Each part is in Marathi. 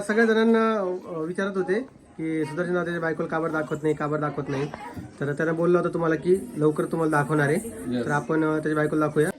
सगळ्या जणांना विचारत होते की सुदर्शन दादाच्या बायकोला काबर दाखवत नाही काबर दाखवत नाही. तर त्यांना बोललं होतं तुम्हाला की लवकर तुम्हाला दाखवणार आहे. तर आपण त्याच्या बायकोला दाखवूया.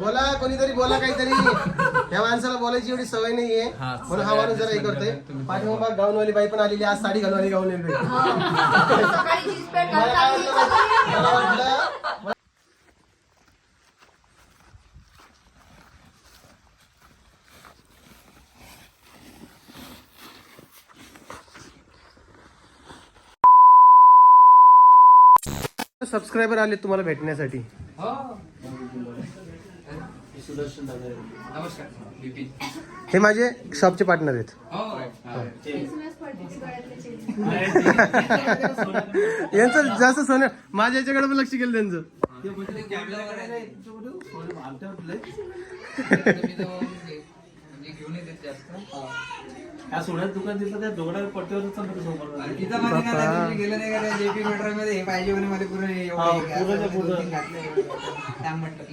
बोला कोणीतरी बोला काहीतरी. या माणसाला बोलायची एवढी सवय नाहीये. म्हणून हा माणूस जरा हे करतोय. पाठीमाग गाऊनवाली बाई पण आलेली आज साडी घालून गाऊन बाई सकाळी जीन्स पॅन्ट मला काय घालून वाटलं माहिती- मला वाटलं सबस्क्रायबर आले तुम्हाला भेटण्यासाठी. नमस्कार बिपिन. हे माझे शॉपचे पार्टनर आहेत. यांचं जास्त सोनं माझ्या याच्याकडे पण लक्ष गेलं त्यांचं. घेऊन येते जास्त या सोन्याचं दुकान दिसलं त्या समोर. तिथं मध्ये गेलं नाही का त्या जेपी मेट्रो मध्ये हे पाहिजे म्हणे मला पूर्ण हे एवढं हा, हे घ्या. पूर्ण. पूर्ण. दोन-तीन घातले म्हटलं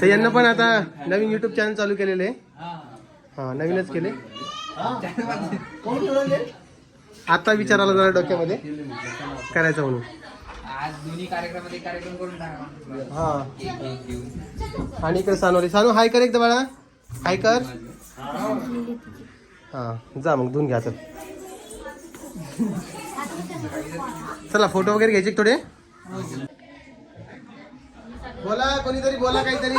ते. यांना पण आता नवीन युट्यूब चॅनल चालू केलेले हा. नवीनच केले. आता विचारायला जरा डोक्यामध्ये. करायचं म्हणून. आज दोन्ही कार्यक्रमात एक कार्यक्रम करून टाका. हा. एक एक घेऊन आणि इकडे सानोरी. सानू हाय कर एकदा बाळा. काय कर? हा जा मग धुवून घ्या तर चला फोटो वगैरे घ्यायचे थोडे? बोला कोणीतरी बोला काहीतरी.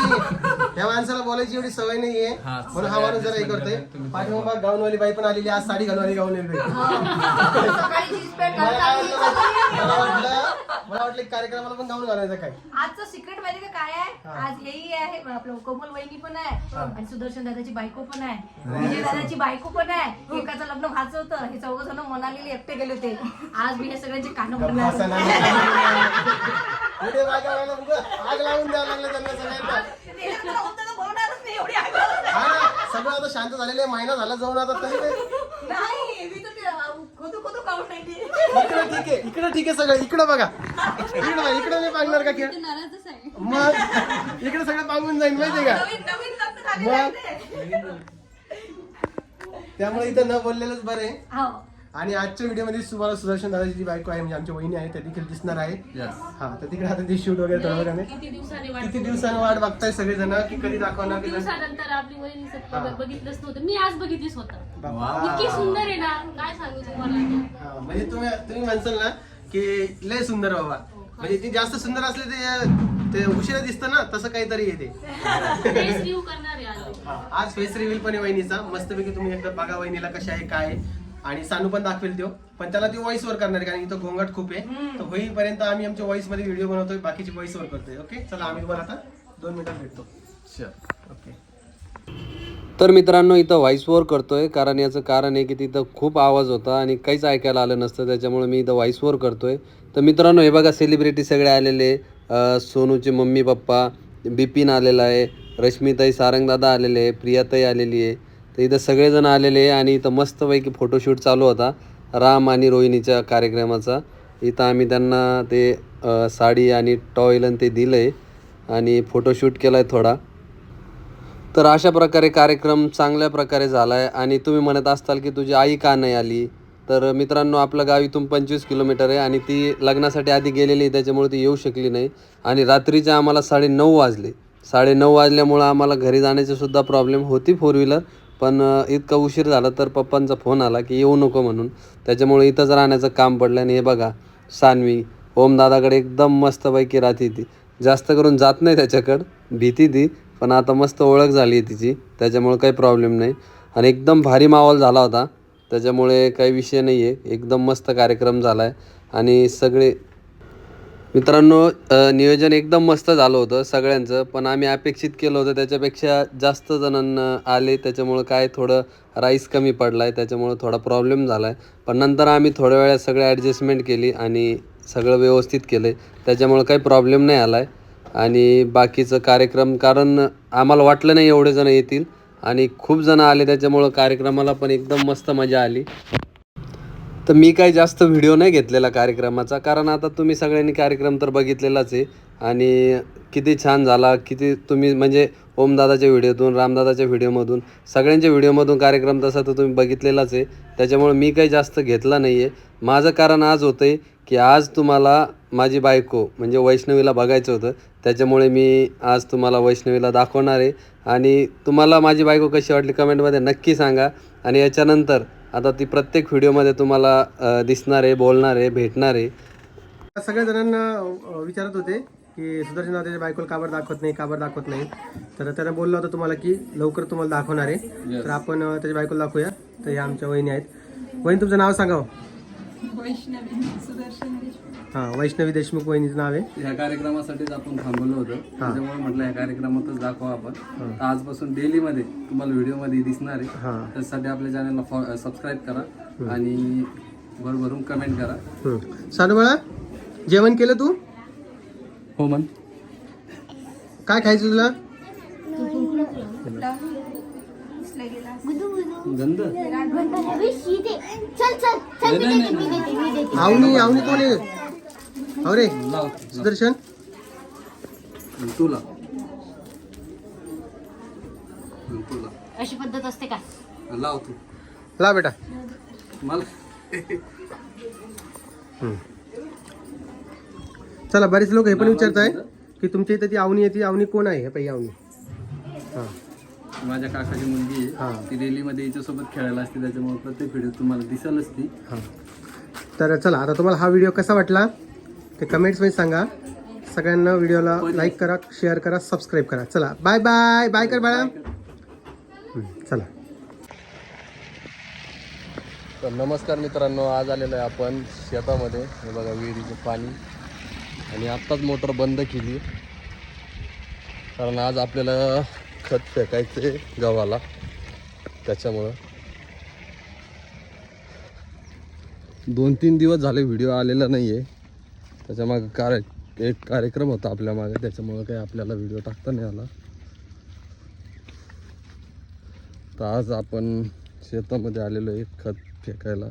या माणसाला बोलायची एवढी सवय नाहीये. म्हणून हा माणूस जरा हे करतोय. पाठीमाग गाऊनवाली बाई पण आलेली आज साडी घालून गाऊन बाई. सकाळी जीन्स पॅन्ट मला काय घालून वाटलं मला वाटलं मला वाटलं कार्यक्रमाला पण गाऊन घालायचं काय? आजचं सिक्रेट माहिती का काय आहे? आज हेही आहे आपलं कोमल वहिनी पण आहे. आणि सुदर्शन दादाची बायको पण आहे. विजय दादाची बायको पण आहे. एकाचं लग्न व्हायचं होतं. हे चौघ जण मनालीला एकटे गेले होते. आज मी हे सगळ्यांचे कानं नाही. पुढे मागे व्हायला उगाच आग लावून द्यावं लागलं त्यांना सगळ्यांना. हा सगळं आता शांत झालेले महिना झाला जाऊन आता तरी ते-. इकडं ठीक आहे इकडं ठीक आहे सगळं इकडं बघा. इकडं बघा इकडं नाही पांगणार का खेळ? मग इकडे सगळं पांगून जाईल माहितीये का? आहे मग. त्यामुळे इथं न बोललेलंच बरं आहे. हो. आणि आजच्या व्हिडिओमध्ये तुम्हाला सुदर्शन दादाची जी बायको आहे म्हणजे आमची वहिनी आहे त्या देखील दिसणार आहे. हा तर तिकडे आता ते शूट वगैरे थोडं वगैरे किती दिवसांनी वाट किती दिवसांनी वाट बघताय सगळेजण? की कधी दाखवणार दिवसानंतर आपली वहिनी हा. बघितलंच नव्हतं. मी आज बघितली स्वतः. इतकी सुंदर आहे ना. काय सांगू तुम्हाला? हा, म्हणजे तुम्ही तुम्ही म्हणसाल ना की लय सुंदर बाबा. म्हणजे ती जास्त सुंदर असले ते ते उशिरा दिसतं ना तसं काहीतरी येते फेस रिव्ह्यू करणार आहे आज आज फेस रिव्हील पण आहे वहिनीचा. मस्तपैकी तुम्ही एकदा बघा वहिनीला कशा आहे काय आहे. आणि सानू पण दाखवेल तो पण त्याला ती व्हॉइस वर करणार कारण इथं घोंगाट खूप आहे. तर होईपर्यंत आम्ही आमच्या व्हॉइसमध्ये व्हिडिओ बनवतोय बाकीची व्हॉइस वर करतोय. ओके चला आम्ही तुम्हाला आता दोन मिनिटात भेटतो. ओके तर मित्रांनो इथं व्हॉइस ओव्हर करतोय कारण याचं कारण आहे की तिथं खूप आवाज होता आणि काहीच ऐकायला आलं नसतं त्याच्यामुळे मी इथं व्हॉइस ओव्हर करतोय. तर मित्रांनो हे बघा सेलिब्रिटी सगळे आलेले सोनूचे मम्मी पप्पा बिपिन आलेला आहे रश्मीताई सारंगदादा आलेले आहे प्रियाताई आलेली आहे. तर इथं सगळेजण आलेले आहे आणि इथं मस्तपैकी फोटोशूट चालू होता. राम आणि रोहिणीच्या कार्यक्रमाचा. इथं आम्ही त्यांना ते साडी आणि टॉयल आणि ते दिलं आहे आणि फोटोशूट केला आहे थोडा. तर अशा प्रकारे कार्यक्रम चांगल्या प्रकारे झाला आहे आणि तुम्ही म्हणत असताल की तुझी आई का नाही आली? तर मित्रांनो आपलं गाव इथून पंचवीस किलोमीटर आहे आणि ती लग्नासाठी आधी गेलेली आहे, त्याच्यामुळे ती येऊ शकली नाही. आणि रात्रीचे आम्हाला साडेनऊ वाजले. साडेनऊ वाजल्यामुळं आम्हाला घरी जाण्याची सुद्धा प्रॉब्लेम होती फोर व्हीलर पण इतका उशीर झाला तर पप्पांचा फोन आला की येऊ नको म्हणून. त्याच्यामुळे इथंच राहण्याचं काम पडलं आणि हे बघा सानवी ओमदादाकडे एकदम मस्तपैकी राहते ती. जास्त करून जात नाही त्याच्याकडं भीती ती पण आता मस्त ओळख झाली आहे तिची त्याच्यामुळे काही प्रॉब्लेम नाही. आणि एकदम भारी माहोल झाला होता त्याच्यामुळे काही विषय नाही आहे एकदम मस्त कार्यक्रम झाला आहे आणि सगळे मित्रांनो नियोजन एकदम मस्त झालं होतं सगळ्यांचं पण आम्ही अपेक्षित केलं होतं त्याच्यापेक्षा जास्त जणांना आले त्याच्यामुळं काय थोडं राईस कमी पडला आहे त्याच्यामुळं थोडा प्रॉब्लेम झाला आहे पण नंतर आम्ही थोड्या वेळात सगळे ॲडजस्टमेंट केली आणि सगळं व्यवस्थित केलं आहे त्याच्यामुळं काही प्रॉब्लेम नाही आला आहे आणि बाकीचं कार्यक्रम कारण आम्हाला वाटलं नाही एवढे जणं येतील. आणि खूप जणं आले त्याच्यामुळं कार्यक्रमाला पण एकदम मस्त मजा आली. तर मी काही जास्त व्हिडिओ नाही घेतलेला कार्यक्रमाचा कारण आता तुम्ही सगळ्यांनी कार्यक्रम तर बघितलेलाच आहे. आणि किती छान झाला किती तुम्ही म्हणजे ओमदादाच्या व्हिडिओतून रामदादाच्या व्हिडिओमधून सगळ्यांच्या व्हिडिओमधून कार्यक्रम तसा तर तुम्ही बघितलेलाच आहे. त्याच्यामुळे मी काही जास्त घेतला नाही आहे माझं कारण आज होतं आहे की आज तुम्हाला माझी बायको म्हणजे वैष्णवीला बघायचं होतं. त्याच्यामुळे मी आज तुम्हाला वैष्णवीला दाखवणार आहे. आणि तुम्हाला माझी बायको कशी वाटली कमेंटमध्ये नक्की सांगा. आणि याच्यानंतर आता ती प्रत्येक व्हिडिओमध्ये तुम्हाला दिसणार आहे बोलणार आहे भेटणार. आहे सगळ्या जणांना विचारत होते की सुदर्शन दादा त्याच्या बायकोला काबर दाखवत नाही काबर दाखवत नाही. तर त्यानं बोललं होतं तुम्हाला की लवकर तुम्हाला दाखवणार आहे. तर आपण त्याच्या बायकोला दाखवूया. तर ह्या आमच्या वहिनी आहेत. वहिनी तुमचं नाव सांगा हो. हां वैष्णवी देशमुख वहिनीचं नाव आहे. ह्या कार्यक्रमासाठीच आपण थांबवलं होतं. त्याच्यामुळे म्हटलं ह्या कार्यक्रमातच दाखवा आपण. तर आजपासून डेलीमध्ये तुम्हाला व्हिडिओमध्ये दिसणार आहे. हां. त्यासाठी आपल्या चॅनलला सबस्क्राईब करा आणि भरभरून कमेंट करा. हं. सानू बाळा जेवण केलं तू? हो मन काय खायचं तुला? गंध. चल चल चल मी देते मी देते मी देते. आवनी आवनी कोण आहे? अरे लाव सुदर्शन? तुला. तुला. अशी पद्धत असते का? लाव तू. ला बेटा. मला. चला बरेच लोक हे पण विचारत आहे की तुमच्या इथं ती आवनी आहे ती आवनी कोण आहे हे पहिली आवनी. हां. माझ्या काकाची मुलगी हा. आहे ती डेलीमध्ये हिच्यासोबत खेळायला असते त्याच्यामुळे प्रत्येक व्हिडिओ तुम्हाला दिसेलच ती हां. तर चला आता तुम्हाला हा व्हिडिओ कसा वाटला? ते कमेंट्समध्ये सांगा. सगळ्यांना व्हिडिओला लाईक करा शेअर करा सबस्क्राईब करा. चला बाय बाय बाय कर बाळा. चला. तर नमस्कार मित्रांनो आज आलेलो आहे आपण शेतामध्ये. हे बघा विहिरीचं पाणी. आणि आत्ताच मोटर बंद केली. कारण आज आपल्याला खत फेकायचं आहे गव्हाला. त्याच्यामुळं. दोन तीन दिवस झाले व्हिडिओ आलेला नाही आहे त्याच्यामागं कार्य एक कार्यक्रम होता आपल्या मागे त्याच्यामुळं काही आपल्याला व्हिडिओ टाकता नाही आला. तर आज आपण शेतामध्ये आलेलो आहे खत फेकायला.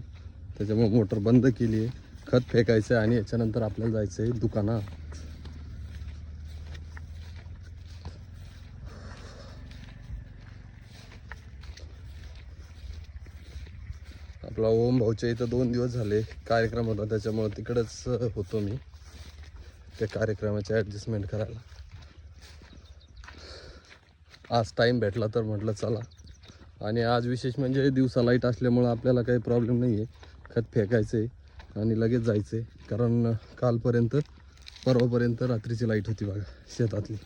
त्याच्यामुळे मोटर बंद केली आहे खत फेकायचं आहे आणि याच्यानंतर आपल्याला जायचं आहे दुकानात. मला ओम भाऊच्या इथं दोन दिवस झाले कार्यक्रम होता त्याच्यामुळं तिकडंच होतो मी. त्या कार्यक्रमाची ॲडजस्टमेंट करायला. आज टाईम भेटला तर म्हटलं चला. आणि आज विशेष म्हणजे दिवसा लाइट असल्यामुळं आपल्याला काही प्रॉब्लेम नाही आहे खत फेकायचं आहे आणि लगेच जायचं आहे कारण कालपर्यंत परवापर्यंत रात्रीची लाइट होती बघा शेतातली.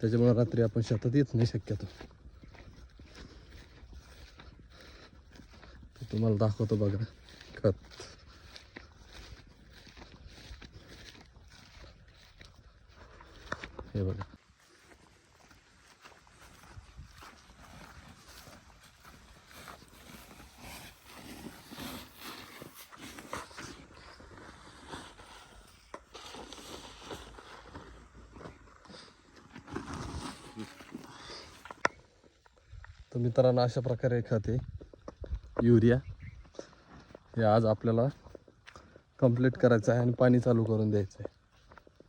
त्याच्यामुळं रात्री आपण शेतात येत नाही शक्यतो. तुम्हाला दाखवतो बघा. खत. हे बघा. तर मित्रांनो अशा प्रकारे खाते युरिया. हे आज आपल्याला कंप्लीट करायचं आहे आणि पाणी चालू करून द्यायचं आहे.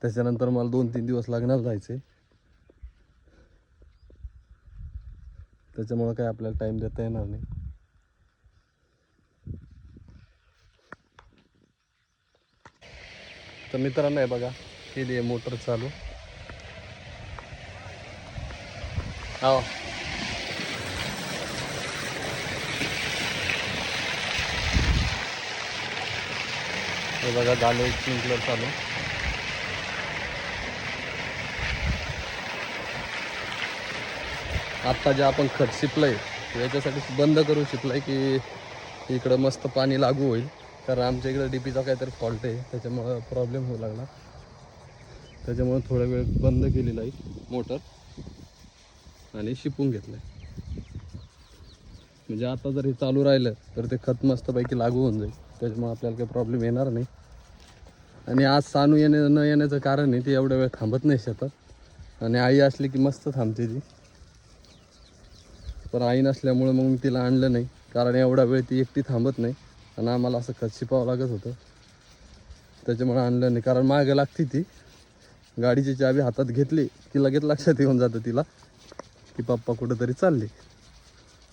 त्याच्यानंतर मला दोन तीन दिवस लागणार जायचे. त्याच्यामुळं काही आपल्याला टाईम देता येणार नाही. तर मित्रांनो आहे बघा केली आहे मोटर चालू. हो हे बघा झालं स्प्रिंकलर चालू. आत्ता जे आपण खत शिपलंय याच्यासाठी बंद करू शिपलंय की इकडं मस्त पाणी लागू होईल. कारण आमच्या इकडं डीपीचा काहीतरी फॉल्ट आहे त्याच्यामुळं प्रॉब्लेम होऊ लागला त्याच्यामुळं थोडा वेळ बंद केलेला आहे मोटर. आणि शिपून घेतलं म्हणजे आता जर हे चालू राहिलं तर ते खत मस्तपैकी लागू होऊन जाईल. त्याच्यामुळे आपल्याला काही प्रॉब्लेम येणार नाही. आणि आज सानू येणे न येण्याचं कारण आहे ती एवढ्या वेळ थांबत नाही शेतात. आणि आई असली की मस्त थांबते ती. पण आई नसल्यामुळं मग मी तिला आणलं नाही. कारण एवढा वेळ ती एकटी थांबत नाही. आणि आम्हाला असं खत शिपावं लागत होतं. त्याच्यामुळे आणलं नाही. कारण मागं लागते ती. गाडीची चावी हातात घेतली. की लगेच लक्षात येऊन जातं तिला. की पप्पा कुठंतरी चालले.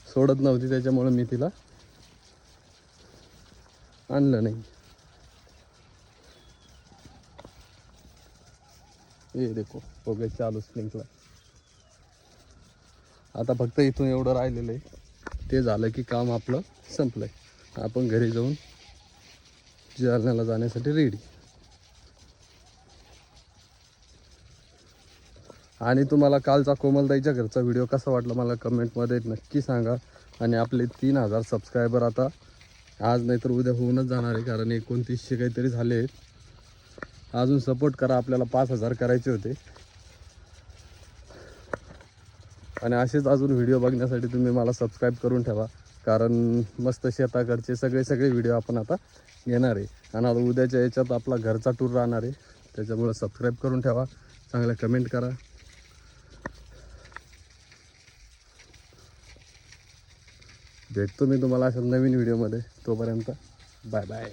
सोडत नव्हती त्याच्यामुळं मी तिला आणलं नाही. ये देखो हो गए चालू स्प्रिंकला आता फक्त इथून एवढं राहिलेलं आहे. ते झालं की काम आपलं संपलंय. आपण घरी जाऊन जालन्याला जाण्यासाठी रेडी आणि तुम्हाला कालचा कोमलताईच्या घरचा व्हिडिओ कसा वाटला मला कमेंटमध्ये नक्की सांगा. आणि आपले तीन हजार सबस्क्रायबर आता आज नाहीतर उद्या होऊनच जाणार आहे कारण एकोणतीसशे काहीतरी झाले आहेत. अजून सपोर्ट करा आपल्याला पाच हजार करायचे होते. आणि असेच अजून व्हिडिओ बघण्यासाठी तुम्ही मला सबस्क्राईब करून ठेवा कारण मस्त शेताकडचे सगळे सगळे व्हिडिओ आपण आता घेणार आहे. आणि आता उद्याच्या याच्यात आपला घरचा टूर राहणार आहे. त्याच्यामुळं सबस्क्राईब करून ठेवा चांगल्या कमेंट करा. भेटतो मी तुम्हाला अशा नवीन व्हिडिओमध्ये तोपर्यंत बाय बाय